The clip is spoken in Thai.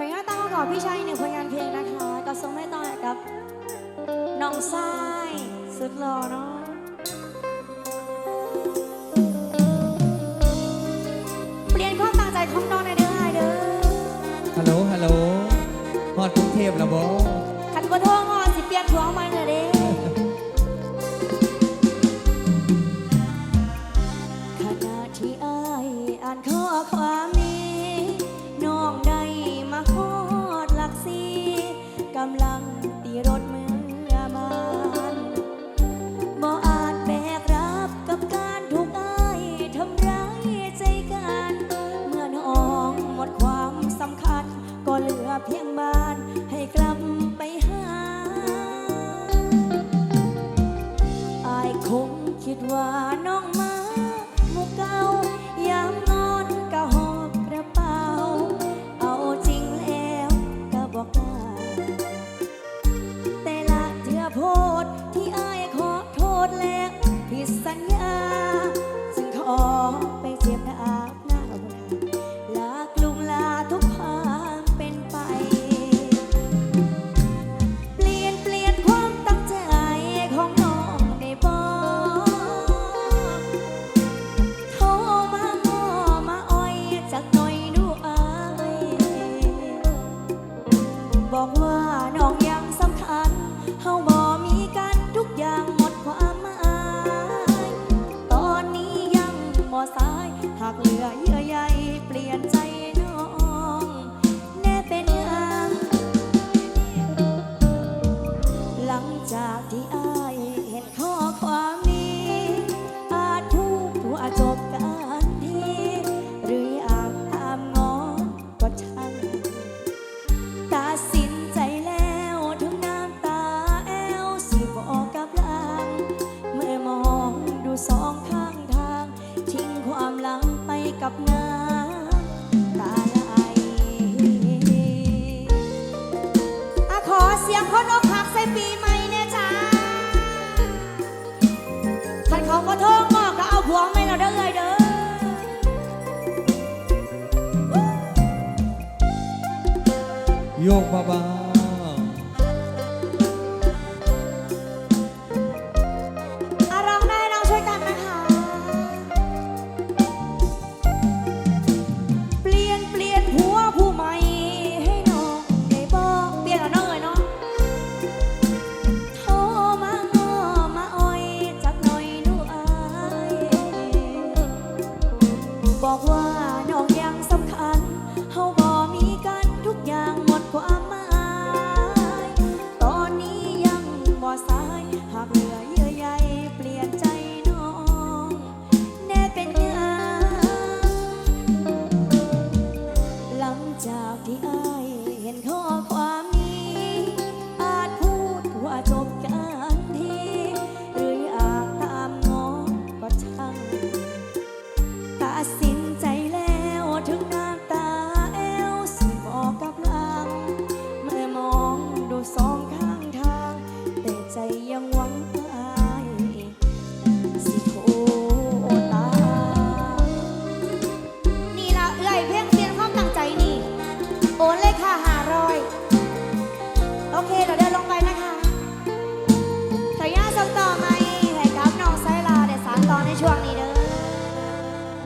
ขออนุญาตตั้งปรอบพี่ชายหนึ่งผลงานเพลงนะคะกับทรงแม่ต้อยกับน้องทรายสุดหล่อเนาะเปลี่ยนความตั้งใจของน้องในเด้อไอเด้อฮัลโหลฮัลโหลฮอดกรุงเทพแล้บอ เพียงบ้าน กเบาอาร้องได้น้องช่วยกันนะคะ เปลี่ยนเปลี่ยนผัวผู้ใหม่ให้น้องได้บอกเปลี่ยนแล้น้องเอ๋ยเนาะโทรมาง้อมาอ้อยจักหน่อยหนูอาบอกว่าน้องยังส